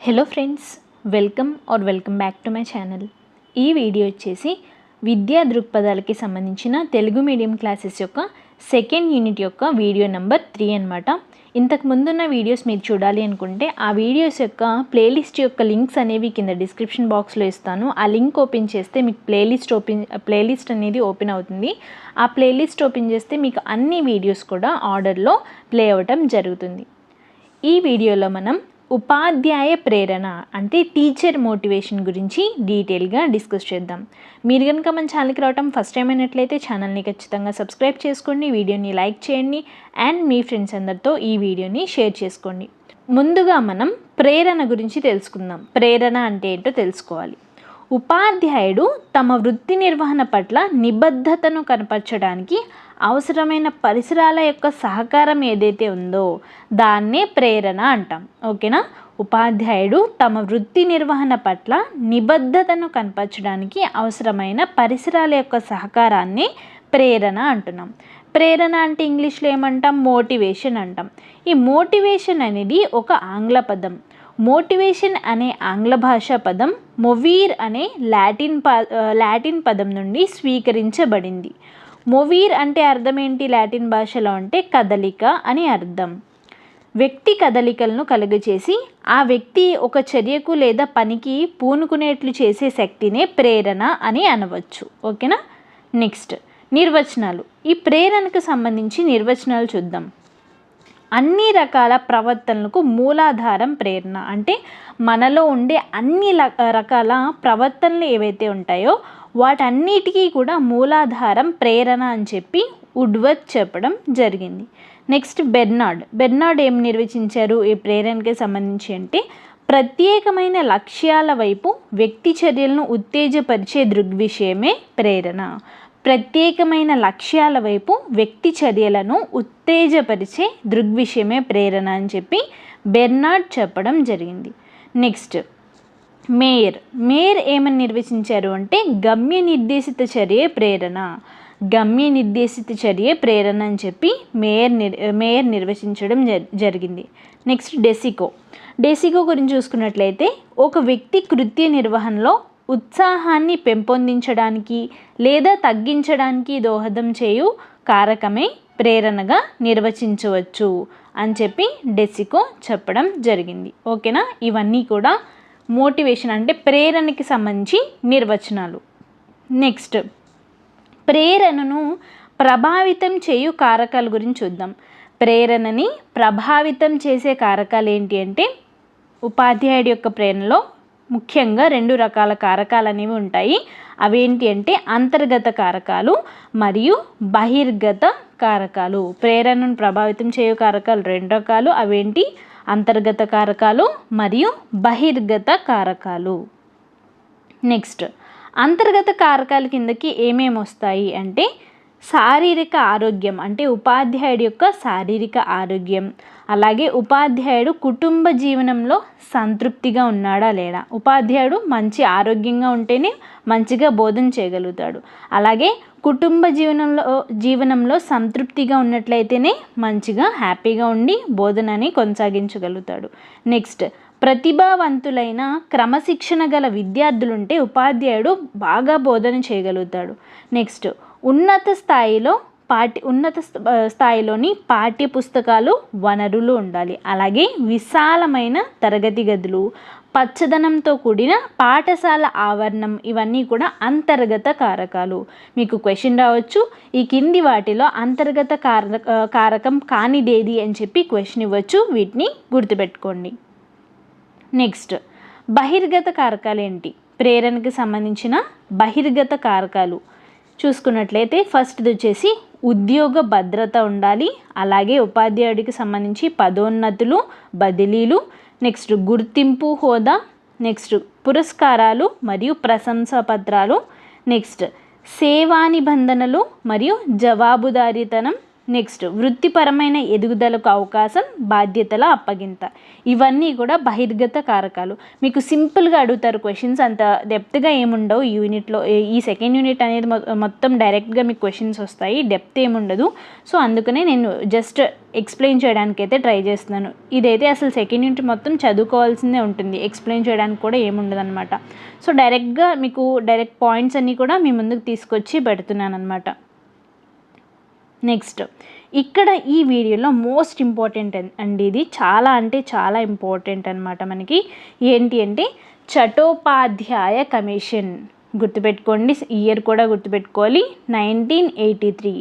Hello friends welcome or welcome back to my channel ఈ video వచ్చేసి విద్యా దృక్పథాలకి సంబంధించిన తెలుగు మీడియం క్లాసెస్ యొక్క సెకండ్ యూనిట్ యొక్క వీడియో నెంబర్ త్రీ అనమాట ఇంతకు ముందున్న వీడియోస్ మీరు చూడాలి అనుకుంటే ఆ వీడియోస్ యొక్క ప్లేలిస్ట్ యొక్క లింక్స్ అనేవి కింద డిస్క్రిప్షన్ బాక్స్లో ఇస్తాను. ఆ లింక్ ఓపెన్ చేస్తే మీకు ప్లేలిస్ట్ ఓపెన్ ప్లేలిస్ట్ అనేది ఓపెన్ అవుతుంది. ఆ ప్లేలిస్ట్ ఓపెన్ చేస్తే మీకు అన్ని వీడియోస్ కూడా ఆర్డర్లో ప్లే అవ్వటం జరుగుతుంది. ఈ వీడియోలో మనం ఉపాధ్యాయ ప్రేరణ అంటే టీచర్ మోటివేషన్ గురించి డీటెయిల్గా డిస్కస్ చేద్దాం. మీరు కనుక మన ఛానల్కి రావటం ఫస్ట్ టైం అయినట్లయితే ఛానల్ని ఖచ్చితంగా సబ్స్క్రైబ్ చేసుకోండి వీడియోని లైక్ చేయండి అండ్ మీ ఫ్రెండ్స్ అందరితో ఈ వీడియోని షేర్ చేసుకోండి. ముందుగా మనం ప్రేరణ గురించి తెలుసుకుందాం. ప్రేరణ అంటే ఏంటో తెలుసుకోవాలి. ఉపాధ్యాయుడు తమ వృత్తి నిర్వహణ పట్ల నిబద్ధతను కనపరచడానికి అవసరమైన పరిసరాల యొక్క సహకారం ఏదైతే ఉందో దాన్నే ప్రేరణ అంటాం. ఓకేనా? ఉపాధ్యాయుడు తమ వృత్తి నిర్వహణ పట్ల నిబద్ధతను కనపరచడానికి అవసరమైన పరిసరాల యొక్క సహకారాన్ని ప్రేరణ అంటున్నాం. ప్రేరణ అంటే ఇంగ్లీష్లో ఏమంటాం? మోటివేషన్ అంటాం. ఈ మోటివేషన్ అనేది ఒక ఆంగ్ల పదం. మోటివేషన్ అనే ఆంగ్ల భాషా పదం మొవీర్ అనే లాటిన్ ప లాటిన్ పదం నుండి స్వీకరించబడింది. మొవీర్ అంటే అర్థం ఏంటి లాటిన్ భాషలో అంటే కదలిక అని అర్థం. వ్యక్తి కదలికలను కలుగజేసి ఆ వ్యక్తి ఒక చర్యకు లేదా పనికి పూనుకునేట్లు చేసే శక్తినే ప్రేరణ అని అనవచ్చు. ఓకేనా? నెక్స్ట్ నిర్వచనాలు. ఈ ప్రేరణకు సంబంధించి నిర్వచనాలు చూద్దాం. అన్ని రకాల ప్రవర్తనలకు మూలాధారం ప్రేరణ అంటే మనలో ఉండే అన్ని రకాల ప్రవర్తనలు ఏవైతే ఉంటాయో వాటన్నిటికీ కూడా మూలాధారం ప్రేరణ అని చెప్పి ఉడ్వర్త్ చెప్పడం జరిగింది. Next Bernhard. బెర్నాడ్ ఏం నిర్వచించారు? ఈ ప్రేరణకి సంబంధించి అంటే ప్రత్యేకమైన లక్ష్యాల వైపు వ్యక్తి చర్యలను ఉత్తేజపరిచే దృగ్విషయమే ప్రేరణ. ప్రత్యేకమైన లక్ష్యాల వైపు వ్యక్తి చర్యలను ఉత్తేజపరిచే దృగ్విషయమే ప్రేరణ అని చెప్పి బెర్నాడ్ చెప్పడం జరిగింది. నెక్స్ట్ మేయర్ మేయర్ ఏమని నిర్వచించారు అంటే గమ్య నిర్దేశిత చర్య ప్రేరణ. గమ్య నిర్దేశిత చర్య ప్రేరణ అని చెప్పి మేయర్ నిర్ మేయర్ నిర్వచించడం జరిగింది. నెక్స్ట్ డెసికో. డెసికో గురించి చూసుకున్నట్లయితే ఒక వ్యక్తి కృత్య నిర్వహణలో ఉత్సాహాన్ని పెంపొందించడానికి లేదా తగ్గించడానికి దోహదం చేయు కారకమే ప్రేరణగా నిర్వచించవచ్చు అని చెప్పి డెసికో చెప్పడం జరిగింది. ఓకేనా? ఇవన్నీ కూడా మోటివేషన్ అంటే ప్రేరణకి సంబంధించి నిర్వచనాలు. నెక్స్ట్ ప్రేరణను ప్రభావితం చేయు కారకాల గురించి చూద్దాం. ప్రేరణని ప్రభావితం చేసే కారకాలు ఏంటి అంటే ఉపాధ్యాయుడి యొక్క ప్రేరణలో ముఖ్యంగా రెండు రకాల కారకాలు అనేవి ఉంటాయి. అవేంటి అంటే అంతర్గత కారకాలు మరియు బహిర్గత కారకాలు. ప్రేరణను ప్రభావితం చేయు కారకాలు రెండు రకాలు అవేంటి? అంతర్గత కారకాలు మరియు బహిర్గత కారకాలు. నెక్స్ట్ అంతర్గత కారకాల కిందకి ఏమేమి వస్తాయి అంటే శారీరక ఆరోగ్యం అంటే ఉపాధ్యాయుడి యొక్క శారీరక ఆరోగ్యం. అలాగే ఉపాధ్యాయుడు కుటుంబ జీవనంలో సంతృప్తిగా ఉన్నాడా లేడా ఉపాధ్యాయుడు మంచి ఆరోగ్యంగా ఉంటేనే మంచిగా బోధన చేయగలుగుతాడు. అలాగే కుటుంబ జీవనంలో జీవనంలో సంతృప్తిగా ఉన్నట్లయితేనే మంచిగా హ్యాపీగా ఉండి బోధనని కొనసాగించగలుగుతాడు. నెక్స్ట్ ప్రతిభావంతులైన క్రమశిక్షణ గల విద్యార్థులుంటే ఉపాధ్యాయుడు బాగా బోధన చేయగలుగుతాడు. నెక్స్ట్ ఉన్నత స్థాయిలో పాఠ్య ఉన్నత స్థాయిలోని పాఠ్య పుస్తకాలు వనరులు ఉండాలి. అలాగే విశాలమైన తరగతి గదులు పచ్చదనంతో కూడిన పాఠశాల ఆవరణం ఇవన్నీ కూడా అంతర్గత కారకాలు. మీకు క్వశ్చన్ రావచ్చు. ఈ కింది వాటిలో అంతర్గత కార కారకం కానిదేది అని చెప్పి క్వశ్చన్ ఇవ్వచ్చు. వీటిని గుర్తుపెట్టుకోండి. నెక్స్ట్ బహిర్గత కారకాలు ఏంటి? ప్రేరణకి సంబంధించిన బహిర్గత కారకాలు. చూసుకున్నట్లయితే ఫస్ట్ది వచ్చేసి ఉద్యోగ భద్రత ఉండాలి. అలాగే ఉపాధ్యాయుడికి సంబంధించి పదోన్నతులు బదిలీలు నెక్స్ట్ గుర్తింపు హోదా నెక్స్ట్ పురస్కారాలు మరియు ప్రశంసా పత్రాలు నెక్స్ట్ సేవా నిబంధనలు మరియు జవాబుదారీతనం నెక్స్ట్ వృత్తిపరమైన ఎదుగుదలకు అవకాశం బాధ్యతల అప్పగింత. ఇవన్నీ కూడా బహిర్గత కారకాలు. మీకు సింపుల్గా అడుగుతారు క్వశ్చన్స్ అంత డెప్త్గా ఏముండవు. ఈ యూనిట్లో ఈ సెకండ్ యూనిట్ అనేది మొ- మొత్తం డైరెక్ట్గా మీకు క్వశ్చన్స్ వస్తాయి. డెప్త్ ఏముండదు. సో అందుకనే నేను జస్ట్ ఎక్స్ప్లెయిన్ చేయడానికి అయితే ట్రై చేస్తున్నాను. ఇదైతే అసలు సెకండ్ యూనిట్ మొత్తం చదువుకోవాల్సిందే ఉంటుంది. ఎక్స్ప్లెయిన్ చేయడానికి కూడా ఏముండదు అనమాట సో డైరెక్ట్గా మీకు డైరెక్ట్ పాయింట్స్ అన్నీ కూడా మీ ముందుకు తీసుకొచ్చి పెడుతున్నాను అనమాట నెక్స్ట్ ఇక్కడ ఈ వీడియోలో మోస్ట్ ఇంపార్టెంట్ అండి ఇది. చాలా అంటే చాలా ఇంపార్టెంట్ అనమాట మనకి. ఏంటి అంటే చటోపాధ్యాయ కమిషన్ గుర్తుపెట్టుకోండి. ఇయర్ కూడా గుర్తుపెట్టుకోవాలి. నైన్టీన్ ఎయిటీ త్రీ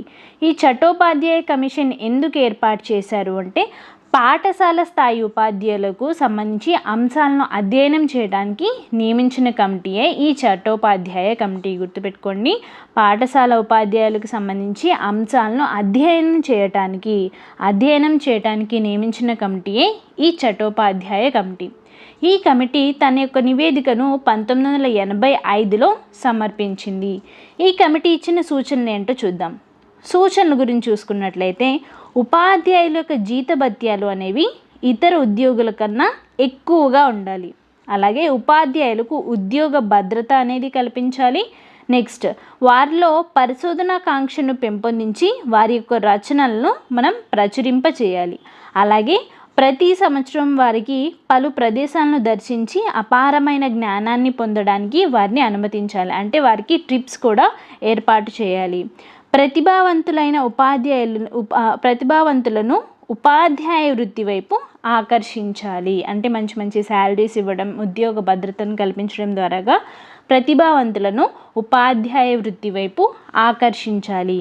ఈ చటోపాధ్యాయ కమిషన్ ఎందుకు ఏర్పాటు చేశారు అంటే పాఠశాల స్థాయి ఉపాధ్యాయులకు సంబంధించి అంశాలను అధ్యయనం చేయడానికి నియమించిన కమిటీయే ఈ చట్టోపాధ్యాయ కమిటీ. గుర్తుపెట్టుకోండి పాఠశాల ఉపాధ్యాయులకు సంబంధించి అంశాలను అధ్యయనం చేయటానికి అధ్యయనం చేయటానికి నియమించిన కమిటీయే ఈ చట్టోపాధ్యాయ కమిటీ. ఈ కమిటీ తన యొక్క నివేదికను పంతొమ్మిది వందల ఎనభై ఐదులో సమర్పించింది. ఈ కమిటీ ఇచ్చిన సూచనలు ఏంటో చూద్దాం. సూచనల గురించి చూసుకున్నట్లయితే ఉపాధ్యాయుల యొక్క జీతభత్యాలు అనేవి ఇతర ఉద్యోగుల కన్నా ఎక్కువగా ఉండాలి. అలాగే ఉపాధ్యాయులకు ఉద్యోగ భద్రత అనేది కల్పించాలి. నెక్స్ట్ వారిలో పరిశోధనా కాంక్షను పెంపొందించి వారి యొక్క రచనలను మనం ప్రచురింప చేయాలి. అలాగే ప్రతి సంవత్సరం వారికి పలు ప్రదేశాలను దర్శించి అపారమైన జ్ఞానాన్ని పొందడానికి వారిని అనుమతించాలి. అంటే వారికి ట్రిప్స్ కూడా ఏర్పాటు చేయాలి. ప్రతిభావంతులైన ఉపాధ్యాయులను ఉపా ప్రతిభావంతులను ఉపాధ్యాయ వృత్తి వైపు ఆకర్షించాలి. అంటే మంచి మంచి శాలరీస్ ఇవ్వడం ఉద్యోగ భద్రతను కల్పించడం ద్వారాగా ప్రతిభావంతులను ఉపాధ్యాయ వృత్తి వైపు ఆకర్షించాలి.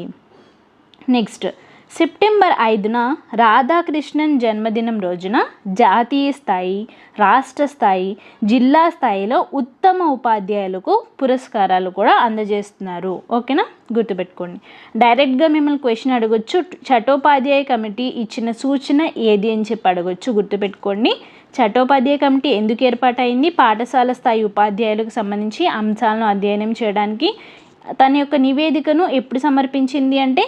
నెక్స్ట్ సెప్టెంబర్ ఐదున రాధాకృష్ణన్ జన్మదినం రోజున జాతీయ స్థాయి రాష్ట్ర స్థాయి జిల్లా స్థాయిలో ఉత్తమ ఉపాధ్యాయులకు పురస్కారాలు కూడా అందజేస్తున్నారు. ఓకేనా? గుర్తుపెట్టుకోండి. డైరెక్ట్గా మిమ్మల్ని క్వశ్చన్ అడగొచ్చు. చటోపాధ్యాయ కమిటీ ఇచ్చిన సూచన ఏది అని చెప్పి అడగొచ్చు. గుర్తుపెట్టుకోండి. చట్టోపాధ్యాయ కమిటీ ఎందుకు ఏర్పాటైంది? పాఠశాల స్థాయి ఉపాధ్యాయులకు సంబంధించి అంశాలను అధ్యయనం చేయడానికి తన యొక్క నివేదికను ఎప్పుడు సమర్పించింది అంటే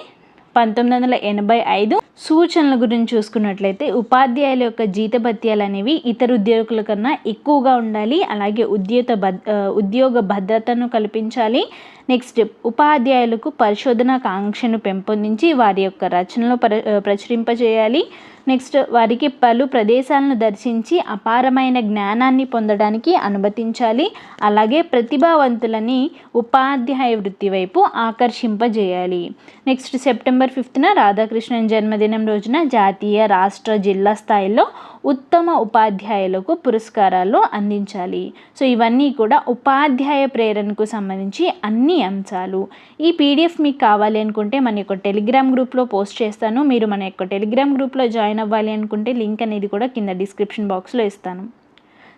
పంతొమ్మిది వందల ఎనభై ఐదు సూచనల గురించి చూసుకున్నట్లయితే ఉపాధ్యాయుల యొక్క జీతభత్యాలు అనేవి ఇతర ఉద్యోగుల కన్నా ఎక్కువగా ఉండాలి అలాగే ఉద్యోగ భద్ర ఉద్యోగ భద్రతను కల్పించాలి నెక్స్ట్ ఉపాధ్యాయులకు పరిశోధన కాంక్షను పెంపొందించి వారి యొక్క రచనలు ప్ర ప్రచురింపజేయాలి. నెక్స్ట్ వారికి పలు ప్రదేశాలను దర్శించి అపారమైన జ్ఞానాన్ని పొందడానికి అనుమతించాలి. అలాగే ప్రతిభావంతులని ఉపాధ్యాయ వృత్తి వైపు ఆకర్షింపజేయాలి. నెక్స్ట్ సెప్టెంబర్ ఫిఫ్త్న రాధాకృష్ణన్ జన్మదినం రోజున జాతీయ రాష్ట్ర జిల్లా స్థాయిలో ఉత్తమ ఉపాధ్యాయులకు పురస్కారాలు అందించాలి. సో ఇవన్నీ కూడా ఉపాధ్యాయ ప్రేరణకు సంబంధించి అన్ని అంశాలు. ఈ పీడిఎఫ్ మీకు కావాలి అనుకుంటే మన యొక్క టెలిగ్రామ్ గ్రూప్లో పోస్ట్ చేస్తాను. మీరు మన యొక్క టెలిగ్రామ్ గ్రూప్లో జాయిన్ అవ్వాలి అనుకుంటే లింక్ అనేది కూడా కింద డిస్క్రిప్షన్ బాక్స్లో ఇస్తాను.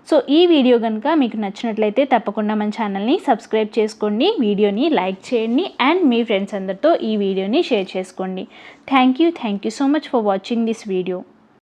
సో ఈ వీడియో కనుక మీకు నచ్చినట్లయితే తప్పకుండా మన ఛానల్ని సబ్స్క్రైబ్ చేసుకోండి వీడియోని లైక్ చేయండి అండ్ మీ ఫ్రెండ్స్ అందరితో ఈ వీడియోని షేర్ చేసుకోండి. Thank you thank you so much for watching this video.